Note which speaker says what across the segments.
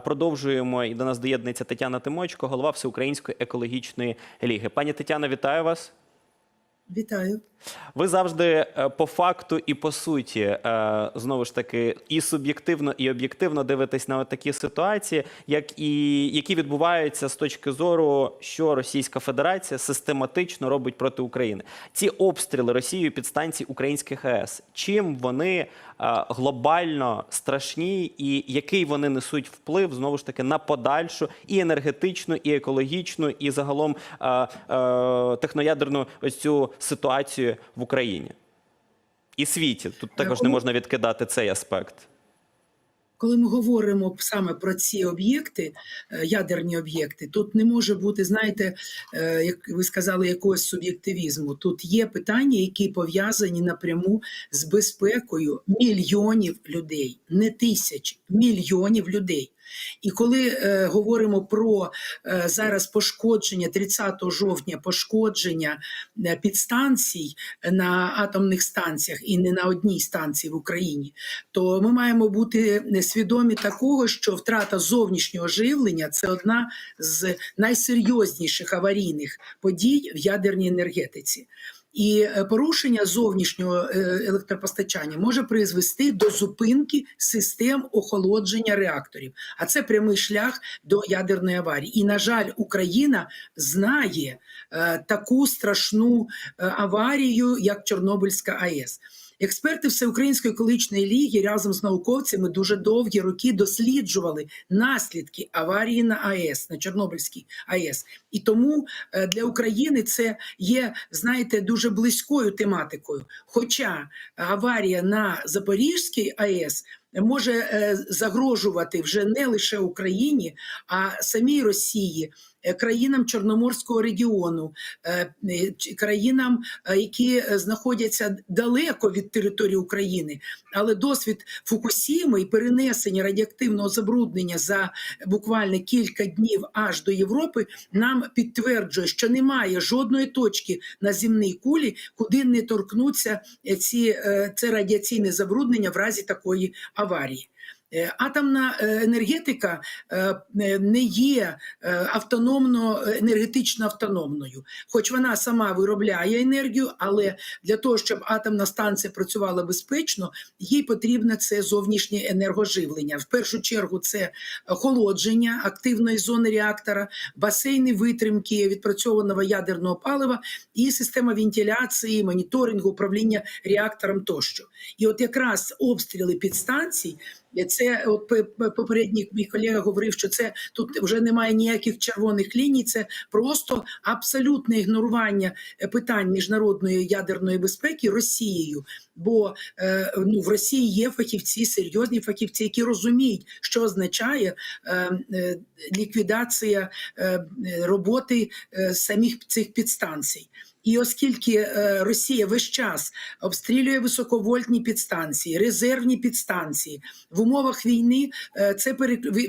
Speaker 1: Продовжуємо і до нас доєднується Тетяна Тимочко, голова Всеукраїнської екологічної ліги. Пані Тетяна, вітаю вас.
Speaker 2: Вітаю.
Speaker 1: Ви завжди е, по факту і по суті е, знову ж таки і суб'єктивно, і об'єктивно дивитесь на такі ситуації, як і які відбуваються з точки зору, що Російська Федерація систематично робить проти України. Ці обстріли Росією підстанцій українських АЕС. Чим вони глобально страшні, і який вони несуть вплив знову ж таки на подальшу і енергетичну, і екологічну, і загалом е, е, техноядерну ось цю ситуацію в Україні і світі. Тут також не можна відкидати цей аспект.
Speaker 2: Коли ми говоримо саме про ці об'єкти, е, ядерні об'єкти, тут не може бути, знаєте, е, як ви сказали, якогось суб'єктивізму. Тут є питання, які пов'язані напряму з безпекою мільйонів людей, не тисяч, мільйонів людей. І коли е, говоримо про е, зараз пошкодження 30 жовтня, пошкодження е, підстанцій на атомних станціях і не на одній станції в Україні, то ми маємо бути свідомі такого, що втрата зовнішнього живлення це одна з найсерйозніших аварійних подій в ядерній енергетиці. І е, порушення зовнішнього е, електропостачання може призвести до зупинки систем охолодження реакторів, а це прямий шлях до ядерної аварії. І на жаль, Україна знає е, таку страшну аварію, як Чорнобильська АЕС. Експерти Всеукраїнської екологічної ліги разом з науковцями дуже довгі роки досліджували наслідки аварії на АЕС на Чорнобильській АЕС. І тому е, для України це є, знаєте, дуже близькою тематикою. Хоча аварія на Запорізькій АЕС може е, загрожувати вже не лише Україні, а самій Росії, країнам Чорноморського регіону, е, е, країнам, е, які е, знаходяться далеко від території України. Але досвід Фукусіми і перенесення радіоактивного забруднення за буквально кілька днів аж до Європи нам підтверджує, що немає жодної точки на земній кулі, куди не торкнуться е, ці е, це радіаційне забруднення в разі такої аварії. Е, Атомна е, енергетика е, не є автономно енергетично автономною, хоч вона сама виробляє енергію, але для того, щоб атомна станція працювала безпечно, їй потрібне це зовнішнє енергоживлення. В першу чергу це охолодження активної зони реактора, басейни витримки відпрацьованого ядерного палива і система вентиляції, моніторингу, управління реактором тощо. І от якраз обстріли підстанцій. Це от пе- пе- попередній мій колега говорив, що це тут вже немає ніяких червоних ліній. Це просто абсолютне ігнорування е, питань міжнародної ядерної безпеки Росією. Бо е, ну в Росії є фахівці, серйозні фахівці, які розуміють, що означає е, ліквідація роботи самих цих підстанцій. І оскільки е, Росія весь час обстрілює високовольтні підстанції, резервні підстанції в умовах війни, е, це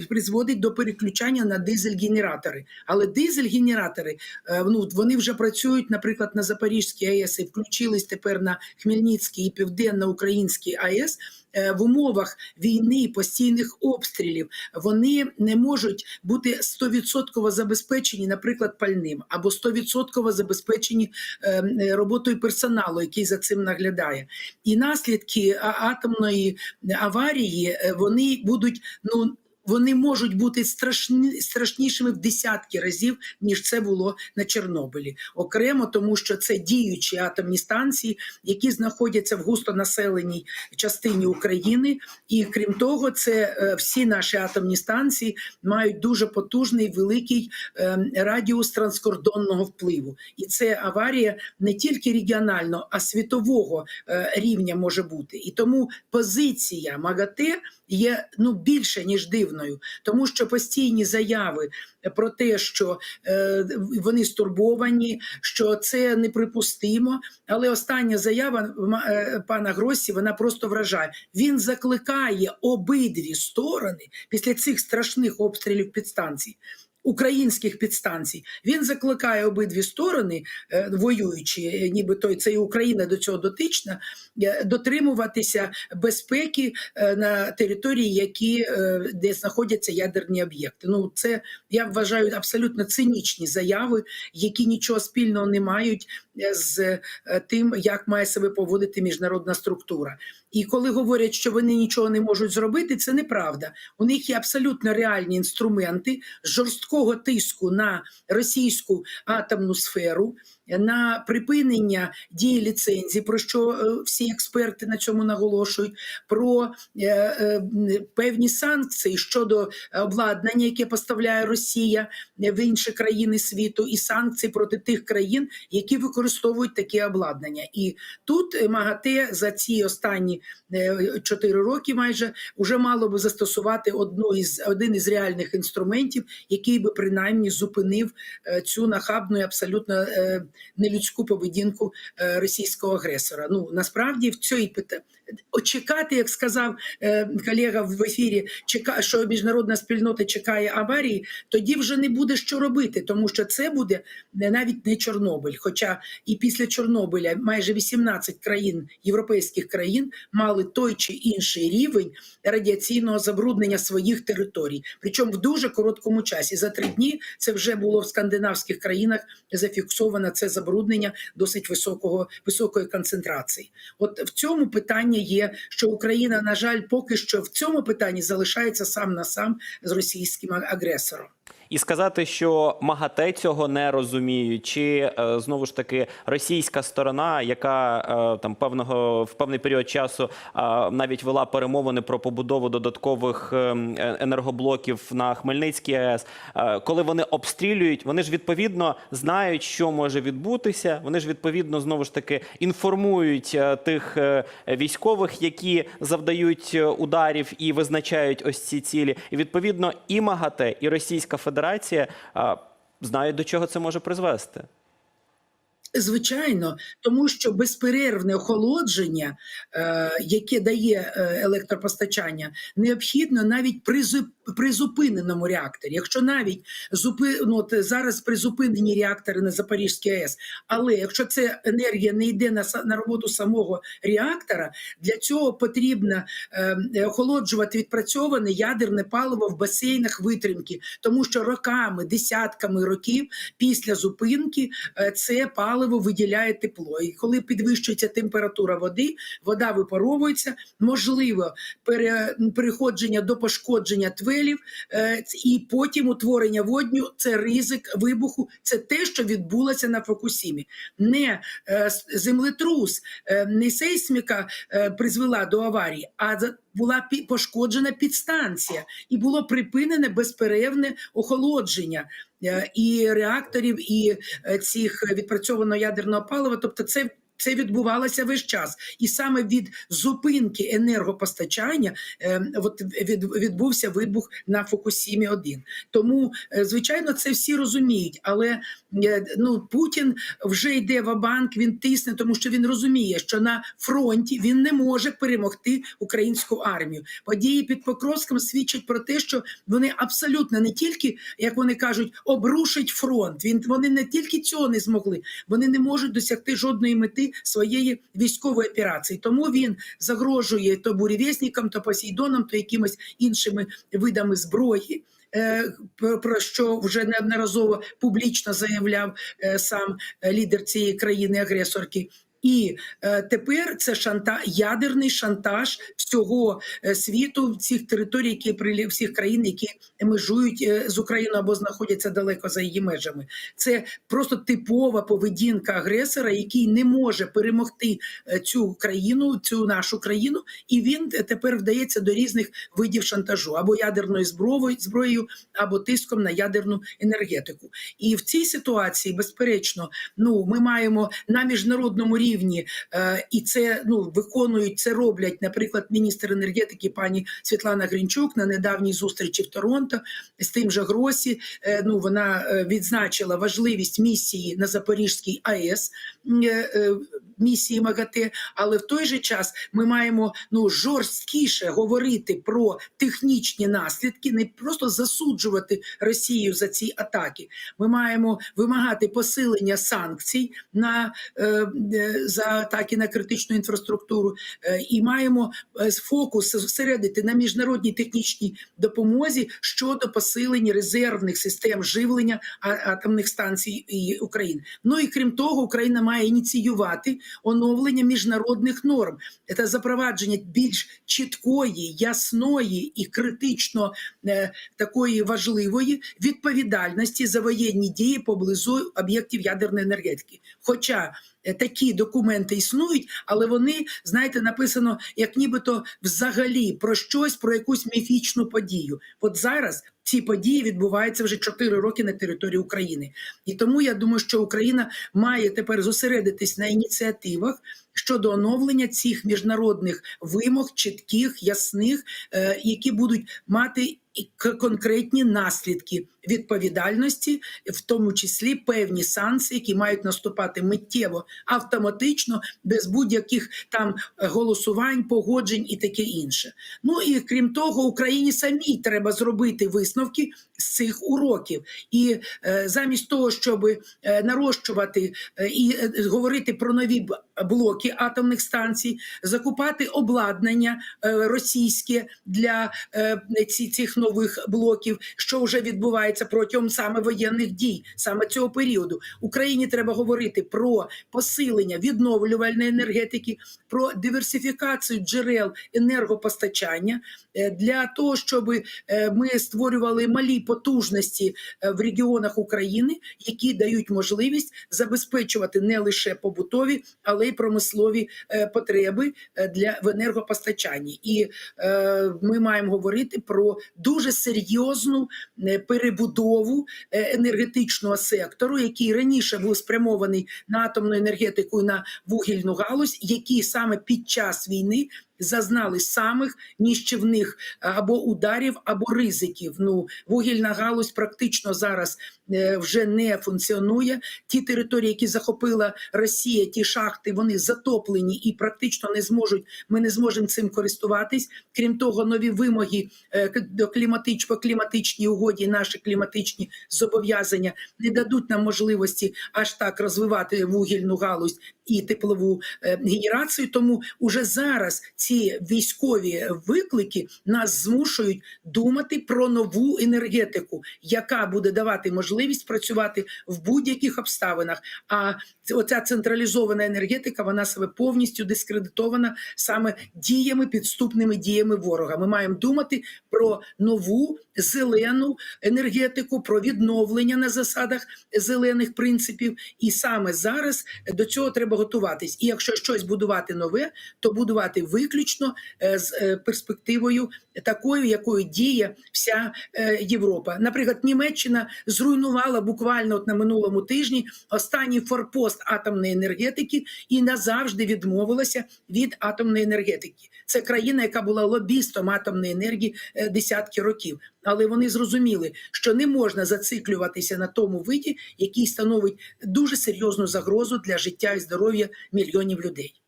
Speaker 2: призводить до переключання на дизель-генератори. Але дизель-генератори е, ну, вони вже працюють, наприклад, на Запорізькій АЕС і включились тепер на Хмельницький і Південно-Український АЕС. Е, В умовах війни, постійних обстрілів вони не можуть бути 100% забезпечені, наприклад, пальним або 100% забезпечені е, е, роботою персоналу, який за цим наглядає. І наслідки атомної аварії е, вони будуть ну. Вони можуть бути страшні, страшнішими в десятки разів, ніж це було на Чорнобилі. Окремо, тому що це діючі атомні станції, які знаходяться в густонаселеній частині України. І крім того, це е, всі наші атомні станції мають дуже потужний великий е, радіус транскордонного впливу. І це аварія не тільки регіонального, а світового е, рівня може бути. І тому позиція МАГАТЕ є ну більше ніж дивною, тому що постійні заяви про те, що е, вони стурбовані, що це неприпустимо. Але остання заява е, пана Гросі вона просто вражає. Він закликає обидві сторони після цих страшних обстрілів підстанцій українських підстанцій. Він закликає обидві сторони, е, воюючі, е, нібито це і Україна до цього дотична, е, дотримуватися безпеки на території, які де знаходяться ядерні об'єкти. Ну це я вважаю абсолютно цинічні заяви, які нічого спільного не мають з тим, як має себе поводити міжнародна структура. І коли говорять, що вони нічого не можуть зробити, це неправда. У них є абсолютно реальні інструменти жорсткого тиску на російську атомну сферу, на припинення дії ліцензій, про що е, всі експерти на цьому наголошують, про е, е, певні санкції щодо обладнання, яке поставляє Росія в інші країни світу, і санкції проти тих країн, які використовують таке обладнання. І тут МАГАТЕ за ці останні чотири роки майже вже мало би застосувати одну із один із реальних інструментів, який би принаймні зупинив е, цю нахабну і абсолютно е, нелюдську поведінку е, російського агресора. Ну насправді в цій пита чекати, як сказав колега в ефірі, що міжнародна спільнота чекає аварії, тоді вже не буде що робити, тому що це буде навіть не Чорнобиль. Хоча і після Чорнобиля майже 18 країн європейських країн мали той чи інший рівень радіаційного забруднення своїх територій, причому в дуже короткому часі. За три дні це вже було в скандинавських країнах зафіксовано це забруднення досить високого високої концентрації. От в цьому питання є, що Україна, на жаль, поки що в цьому питанні залишається сам на сам з російським агресором.
Speaker 1: І сказати, що МАГАТЕ цього не розуміють, чи е, знову ж таки російська сторона, яка е, там певного в певний період часу е, навіть вела перемовини про побудову додаткових е, е, енергоблоків на Хмельницькій АЕС, коли вони обстрілюють, вони ж відповідно знають, що може відбутися. Вони ж відповідно знову ж таки інформують тих військових, які завдають ударів і визначають ось ці цілі. І відповідно і МАГАТЕ, і Російська Федерація знає, до чого це може призвести.
Speaker 2: Звичайно, тому що безперервне охолодження, е, яке дає е, електропостачання, необхідно навіть при, зу- при реакторі. Якщо навіть зупи, ну, от зараз призупинені реактори на Запорізькій АЕС, але якщо ця енергія не йде на, на роботу самого реактора, для цього потрібно е, охолоджувати відпрацьоване ядерне паливо в басейнах витримки, тому що роками, десятками років після зупинки е, це паливо виділяє тепло. І коли підвищується температура води, вода випаровується, можливо пере, переходження до пошкодження твелів, е, і потім утворення водню. Це ризик вибуху. Це те, що відбулося на Фокусімі. Не е, землетрус, е, не сейсміка призвела до аварії, а була пошкоджена підстанція, і було припинене безперервне охолодження і реакторів, і цих відпрацьованого ядерного палива. Тобто, це. Це відбувалося весь час, і саме від зупинки енергопостачання е, от від, відбувся вибух на Фукусімі 1 Тому, е, звичайно, це всі розуміють, але е, ну Путін вже йде в банк, він тисне, тому що він розуміє, що на фронті він не може перемогти українську армію. Події під Покровськом свідчать про те, що вони абсолютно не тільки, як вони кажуть, обрушить фронт. Він вони не тільки цього не змогли, вони не можуть досягти жодної мети своєї військової операції. Тому він загрожує то бурєвєснікам, то Посейдоном, то якимось іншими видами зброї. е, про- що вже неодноразово публічно заявляв е, сам е, лідер цієї країни-агресорки. І е, тепер це шанта ядерний шантаж всього е, світу, всіх територій, які прилі- всіх країн, які межують е, з Україною або знаходяться далеко за її межами. Це просто типова поведінка агресора, який не може перемогти цю країну, цю нашу країну, і він тепер вдається до різних видів шантажу або ядерною зброєю, зброєю, або тиском на ядерну енергетику. І в цій ситуації, безперечно, ну ми маємо на міжнародному рівні, е, і це ну виконують це роблять, наприклад, міністр енергетики пані Світлана Гринчук на недавній зустрічі в Торонто з тим же Гросі. Е, ну вона е, відзначила важливість місії на Запорізькій АЕС. Місії МАГАТЕ, але в той же час ми маємо ну жорсткіше говорити про технічні наслідки, не просто засуджувати Росію за ці атаки. Ми маємо вимагати посилення санкцій на е, за атаки на критичну інфраструктуру, е, і маємо е, фокус зосередити на міжнародній технічній допомозі щодо посилення резервних систем живлення атомних станцій України. Ну і крім того, Україна має ініціювати оновлення міжнародних норм це запровадження більш чіткої, ясної і критично е, такої важливої відповідальності за воєнні дії поблизу об'єктів ядерної енергетики. Хоча такі документи існують, але вони, знаєте, написано як нібито взагалі про щось, про якусь міфічну подію. От зараз ці події відбуваються вже 4 роки на території України. І тому я думаю, що Україна має тепер зосередитись на ініціативах щодо оновлення цих міжнародних вимог, чітких, ясних, е, які будуть мати конкретні наслідки відповідальності, в тому числі певні санкції, які мають наступати миттєво, автоматично, без будь-яких там голосувань, погоджень і таке інше. Ну і крім того, Україні самій треба зробити висновки з цих уроків. І е, замість того, щоб е, нарощувати е, і е, говорити про нові блоки атомних станцій, закупати обладнання е, російське для е, ці, цих нових блоків, що вже відбувається протягом саме воєнних дій, саме цього періоду. Україні треба говорити про посилення відновлювальної енергетики, про диверсифікацію джерел енергопостачання е, для того, щоб е, ми створювали малі потужності е, в регіонах України, які дають можливість забезпечувати не лише побутові, але й промислові е, потреби е, для в енергопостачанні. І ми маємо говорити про дуже серйозну перебудову енергетичного сектору, який раніше був спрямований на атомну енергетику і на вугільну галузь, які саме під час війни зазнали самих ніщівних або ударів, або ризиків. Ну, вугільна галузь практично зараз е, вже не функціонує. Ті території, які захопила Росія, ті шахти, вони затоплені і практично не зможуть. Ми не зможемо цим користуватись. Крім того, нові вимоги е, до кліматич по кліматичній угоді, наші кліматичні зобов'язання не дадуть нам можливості аж так розвивати вугільну галузь і теплову е, генерацію. Тому уже зараз ці військові виклики нас змушують думати про нову енергетику, яка буде давати можливість працювати в будь-яких обставинах. А оця централізована енергетика вона себе повністю дискредитована саме діями, підступними діями ворога. Ми маємо думати про нову зелену енергетику, про відновлення на засадах зелених принципів. І саме зараз до цього треба готуватись. І якщо щось будувати нове, то будувати виключно е, з е, перспективою такою, якою діє вся е, Європа. Наприклад, Німеччина зруйнувала буквально от на минулому тижні останній форпост атомної енергетики і назавжди відмовилася від атомної енергетики. Це країна, яка була лобістом атомної енергії е, десятки років. Але вони зрозуміли, що не можна зациклюватися на тому виді, який становить дуже серйозну загрозу для життя і здоров'я мільйонів людей.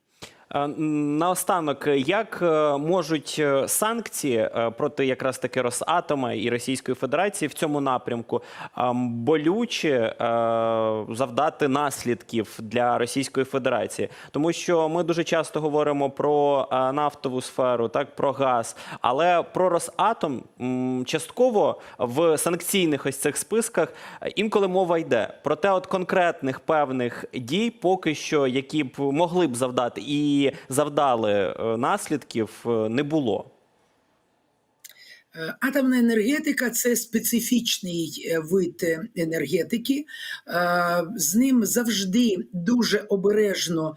Speaker 1: Е, Наостанок, як е, можуть е, санкції проти якраз таки Росатома і Російської Федерації в цьому напрямку ем, болюче завдати наслідків для Російської Федерації? Тому що ми дуже часто говоримо про нафтову сферу, так про газ, але про Росатом частково в санкційних ось цих списках інколи мова йде. Проте, от конкретних певних дій, поки що, які б могли б завдати і завдали е, наслідків, е, не було.
Speaker 2: Е, Атомна енергетика це специфічний вид енергетики. З ним завжди дуже обережно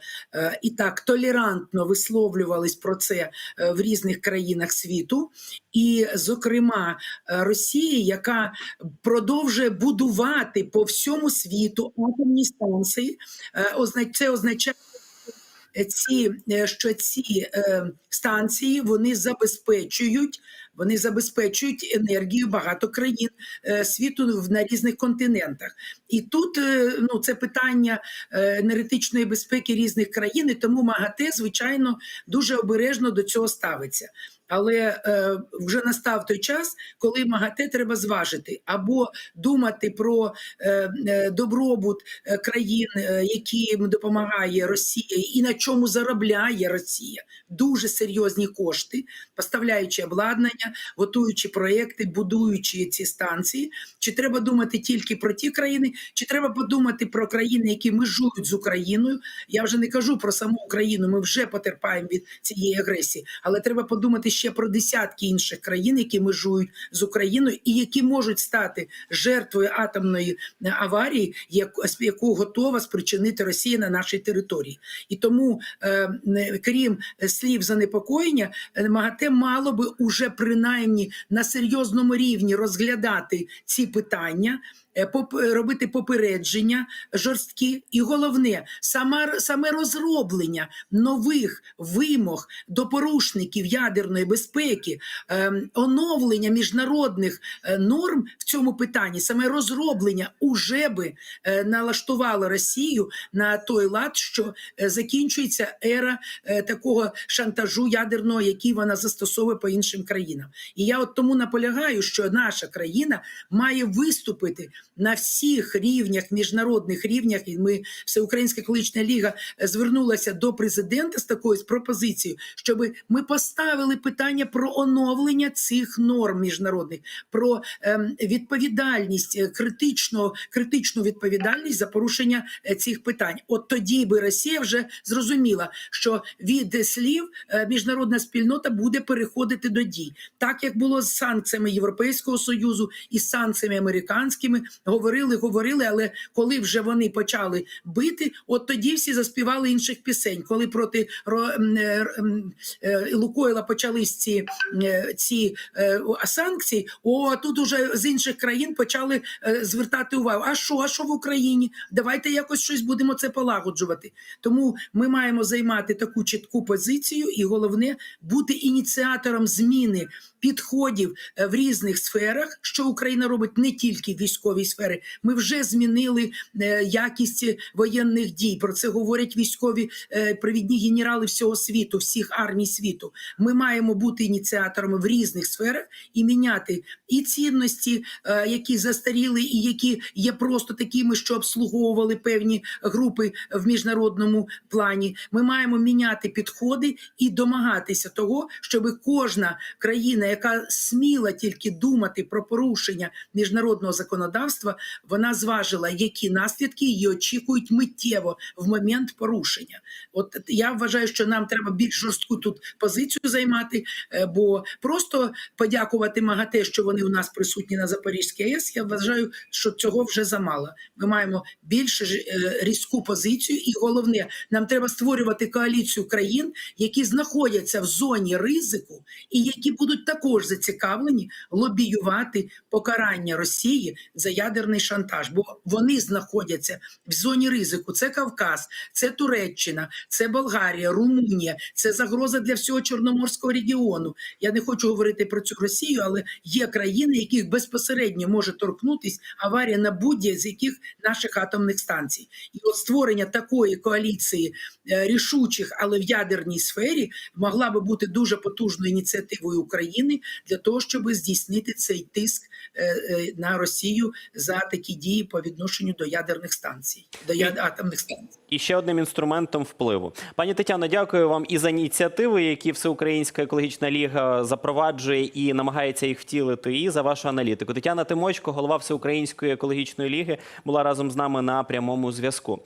Speaker 2: і так толерантно висловлювались про це в різних країнах світу. І, зокрема, Росія, яка продовжує будувати по всьому світу атомні станції, це означає. Ці, е, що ці е, станції вони забезпечують вони забезпечують енергію багато країн е, світу на різних континентах. І тут е, ну, це питання е, енергетичної безпеки різних країн, і тому МАГАТЕ, звичайно, дуже обережно до цього ставиться. Але е, вже настав той час, коли МАГАТЕ треба зважити або думати про е, е, добробут е, країн, е, яким допомагає Росія, і на чому заробляє Росія дуже серйозні кошти, поставляючи обладнання, готуючи проекти, будуючи ці станції. Чи треба думати тільки про ті країни, чи треба подумати про країни, які межують з Україною? Я вже не кажу про саму Україну. Ми вже потерпаємо від цієї агресії, але треба подумати ще про десятки інших країн, які межують з Україною і які можуть стати жертвою атомної е, аварії, яку, готова спричинити Росія на нашій території. І тому, е, крім слів занепокоєння, е, МАГАТЕ мало би уже принаймні на серйозному рівні розглядати ці питання. е, Робити попередження жорсткі, і головне, саме, саме розроблення нових вимог до порушників ядерної безпеки, ем, оновлення міжнародних е, норм в цьому питанні, саме розроблення уже би е, налаштувало Росію на той лад, що е, закінчується ера такого шантажу ядерного, який вона застосовує по іншим країнам. І я от тому наполягаю, що наша країна має виступити на всіх рівнях, міжнародних рівнях. І ми Всеукраїнська екологічна ліга звернулася до президента з такою пропозицією, щоб ми поставили питання про оновлення цих норм міжнародних, про ем, відповідальність, е, критичну, критичну відповідальність за порушення е, цих питань. От тоді би Росія вже зрозуміла, що від слів е, міжнародна спільнота буде переходити до дій, так як було з санкціями Європейського союзу і санкціями американськими. Говорили, говорили, але коли вже вони почали бити, от тоді всі заспівали інших пісень. Коли проти Ро- м, м, е, ці, ці е, санкції, о тут уже з інших країн почали е, звертати увагу. А що, а що в Україні? Давайте якось щось будемо це полагоджувати. Тому ми маємо займати таку чітку позицію, і головне бути ініціатором зміни підходів в різних сферах, що Україна робить не тільки в військовій сфері. Ми вже змінили якість воєнних дій. Про це говорять військові провідні генерали всього світу, всіх армій світу. Ми маємо бути ініціаторами в різних сферах і міняти і цінності, е, які застаріли, і які є просто такими, що обслуговували певні групи в міжнародному плані. Ми маємо міняти підходи і домагатися того, щоб кожна країна, яка сміла тільки думати про порушення міжнародного законодавства, вона зважила, які наслідки її очікують миттєво в момент порушення. От я вважаю, що нам треба більш жорстку тут позицію займати, бо просто подякувати МАГАТЕ, що вони у нас присутні на Запорізькій АЕС. Я вважаю, що цього вже замало. Ми маємо більш е, різку позицію, і головне, нам треба створювати коаліцію країн, які знаходяться в зоні ризику, і які будуть також зацікавлені лобіювати покарання Росії за ядерний шантаж, бо вони знаходяться в зоні ризику. Це Кавказ, це Туреччина, це Болгарія, Румунія, це загроза для всього Чорноморського регіону. Я не хочу говорити про цю Росію, але є країни, яких безпосередньо може торкнутись аварія на будь з яких наших атомних станцій. І от створення такої коаліції е, рішучих, але в ядерній сфері могла би бути дуже потужною ініціативою України для того, щоб здійснити цей тиск е, е, на Росію за такі дії по відношенню до ядерних станцій, до яд... атомних станцій.
Speaker 1: І ще одним інструментом впливу. Пані Тетяно, дякую вам і за ініціативи, які Всеукраїнська екологічна ліга запроваджує і намагається їх втілити, і за вашу аналітику. Тетяна Тимочко, голова Всеукраїнської екологічної ліги, була разом з нами на прямому зв'язку.